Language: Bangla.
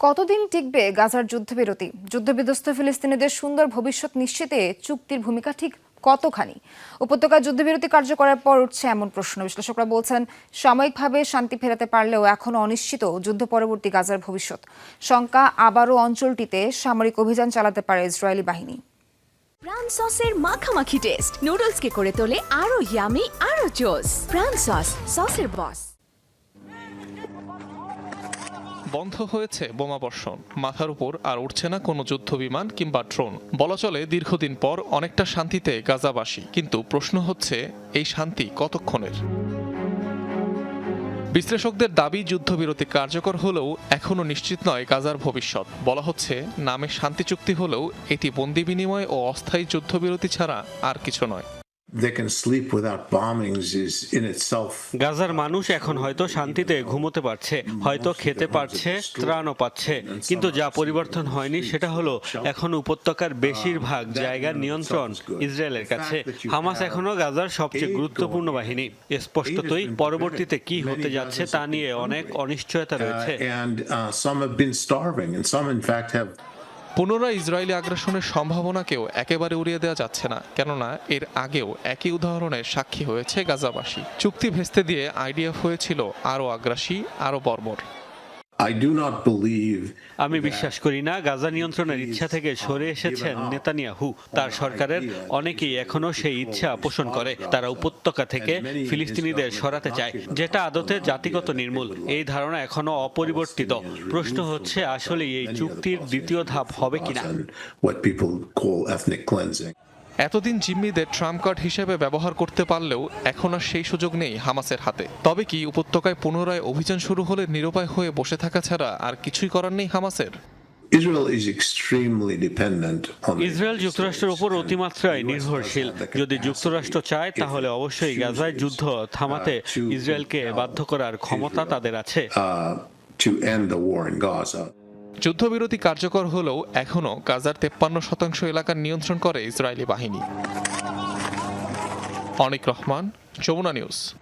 কতদিন টিকবে গাজার যুদ্ধবিরতি? যুদ্ধবিধ্বস্ত ফিলিস্তিনিদের সুন্দর ভবিষ্যৎ নিশ্চিতে চুক্তির ভূমিকা ঠিক কতখানি? উপত্যকায় যুদ্ধবিরতি কার্যকরের পর উঠছে এমন প্রশ্ন। বিশ্লেষকরা বলছেন, সাময়িকভাবে শান্তি ফেরাতে পারলেও এখনও অনিশ্চিত যুদ্ধ পরবর্তী গাজার ভবিষ্যৎ। শঙ্কা আবারও অঞ্চলটিতে সামরিক অভিযান চালাতে পারে ইসরায়েলি বাহিনী। প্রাণ সসের মাখামাখি টেস্ট। নুডলসকে করে তোলে আরও ইয়ামি, আরও জোস। প্রাণ সস, সসের বস। বন্ধ হয়েছে বোমাবর্ষণ মাথার উপর আর উঠছে না কোনো যুদ্ধ বিমান কিংবা ড্রোন। বলা চলে দীর্ঘদিন পর অনেকটা শান্তিতে গাজাবাসী। কিন্তু প্রশ্ন হচ্ছে, এই শান্তি কতক্ষণের? বিশ্লেষকদের দাবি, যুদ্ধবিরতি কার্যকর হলেও এখনও নিশ্চিত নয় গাজার ভবিষ্যৎ। বলা হচ্ছে, নামে শান্তি চুক্তি হলেও এটি বন্দি বিনিময় ও অস্থায়ী যুদ্ধবিরতি ছাড়া আর কিছু নয়। They can sleep without bombings is in itself গাজার মানুষ এখন হয়তো শান্তিতে ঘুমোতে পারছে হয়তো খেতে পারছে ত্রাণও পাচ্ছে। কিন্তু যা পরিবর্তন হয়নি সেটা হলো এখন উপত্যকার বেশিরভাগ জায়গার নিয়ন্ত্রণ ইসরায়েলের কাছে। হামাস এখনও গাজার সবচেয়ে গুরুত্বপূর্ণ বাহিনী। স্পষ্টতই পরবর্তীতে কি হতে যাচ্ছে তা নিয়ে অনেক অনিশ্চয়তা রয়েছে। পুনরায় ইসরায়েলি আগ্রাসনের সম্ভাবনাকেও একেবারে উড়িয়ে দেওয়া যাচ্ছে না, কেননা এর আগেও একই উদাহরণের সাক্ষী হয়েছে গাজাবাসী। চুক্তি ভেস্তে দিয়ে আইডিয়া হয়েছিল আরও আগ্রাসী, আরও বর্বর। আমি বিশ্বাস করি না গাজা নিয়ন্ত্রণের ইচ্ছা থেকে সরে এসেছেন নেতানিয়াহু। তার সরকারের অনেকেই এখনও সেই ইচ্ছা পোষণ করে। তারা উপত্যকা থেকে ফিলিস্তিনিদের সরাতে চায় যেটা আদতে জাতিগত নির্মূল। এই ধারণা এখনও অপরিবর্তিত। প্রশ্ন হচ্ছে আসলে এই চুক্তির দ্বিতীয় ধাপ হবে কিনা? এতদিন জিম্মিদের ট্রাম্প কার্ড হিসেবে ব্যবহার করতে পারলেও এখন আর সেই সুযোগ নেই হামাসের হাতে। তবে কি উপত্যকায় পুনরায় অভিযান শুরু হলে নিরুপায় হয়ে বসে থাকা ছাড়া আর কিছুই করার নেই হামাসের? ইসরায়েল যুক্তরাষ্ট্রের উপর অতিমাত্রায় নির্ভরশীল। যদি যুক্তরাষ্ট্র চায় তাহলে অবশ্যই গাজায় যুদ্ধ থামাতে ইসরায়েলকে বাধ্য করার ক্ষমতা তাদের আছে। যুদ্ধবিরতি কার্যকর হলেও এখনও গাজার তেপ্পান্ন শতাংশ এলাকার নিয়ন্ত্রণ করে ইসরায়েলি বাহিনী। অনিক রহমান, যমুনা নিউজ।